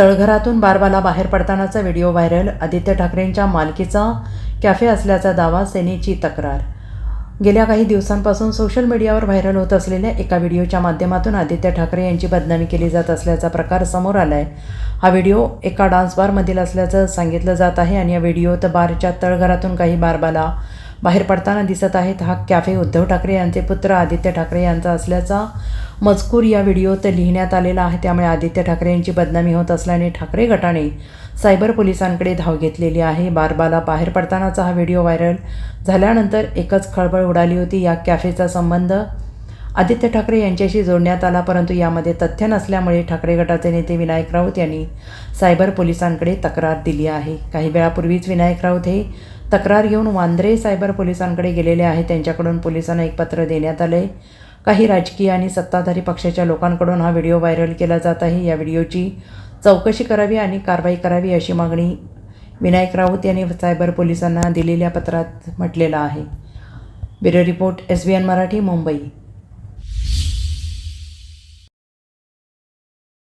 तळघरातून बारबाला बाहेर पडतानाचा video viral. Aditya ठाकरेंच्या मालकीचा कॅफे असल्याचा दावा सेनेची तक्रार. गेल्या काही दिवसांपासून सोशल मीडियावर व्हायरल होत असलेल्या एका व्हिडिओच्या माध्यमातून आदित्य ठाकरे यांची बदनामी केली जात असल्याचा प्रकार समोर आला आहे हा व्हिडिओ एका डान्स बारमधील असल्याचं सांगितलं जात आहे आणि या व्हिडिओत बारच्या तळघरातून काही बारबाला बाहेर पडताना दिसत आहेत. हा कॅफे उद्धव ठाकरे यांचे पुत्र आदित्य ठाकरे यांचा असल्याचा मजकूर या व्हिडिओत लिहिण्यात आलेला आहे. त्यामुळे आदित्य ठाकरे यांची बदनामी होत असल्याने ठाकरे गटाने सायबर पोलिसांकडे धाव घेतलेली आहे. बारबाला बाहेर पडतानाचा हा व्हिडिओ व्हायरल झाल्यानंतर एकच खळबळ उडाली होती. या कॅफेचा संबंध आदित्य ठाकरे यांच्याशी जोडण्यात आला परंतु यामध्ये तथ्य नसल्यामुळे ठाकरे गटाचे नेते विनायक राऊत यांनी सायबर पोलिसांकडे तक्रार दिली आहे. काही वेळापूर्वीच विनायक राऊत हे तक्रार घेऊन वांद्रे सायबर पोलिसांकडे गेलेले आहे त्यांच्याकडून पोलिसांना एक पत्र देण्यात आले. काही राजकीय आणि सत्ताधारी पक्षाच्या लोकांकडून हा व्हिडिओ व्हायरल केला जात आहे. या व्हिडिओची चौकशी करावी आणि कारवाई करावी अशी मागणी विनायक राऊत यांनी सायबर पोलिसांना दिलेल्या पत्रात म्हटलेलं आहे. Bureau report S B N Marathi Mumbai.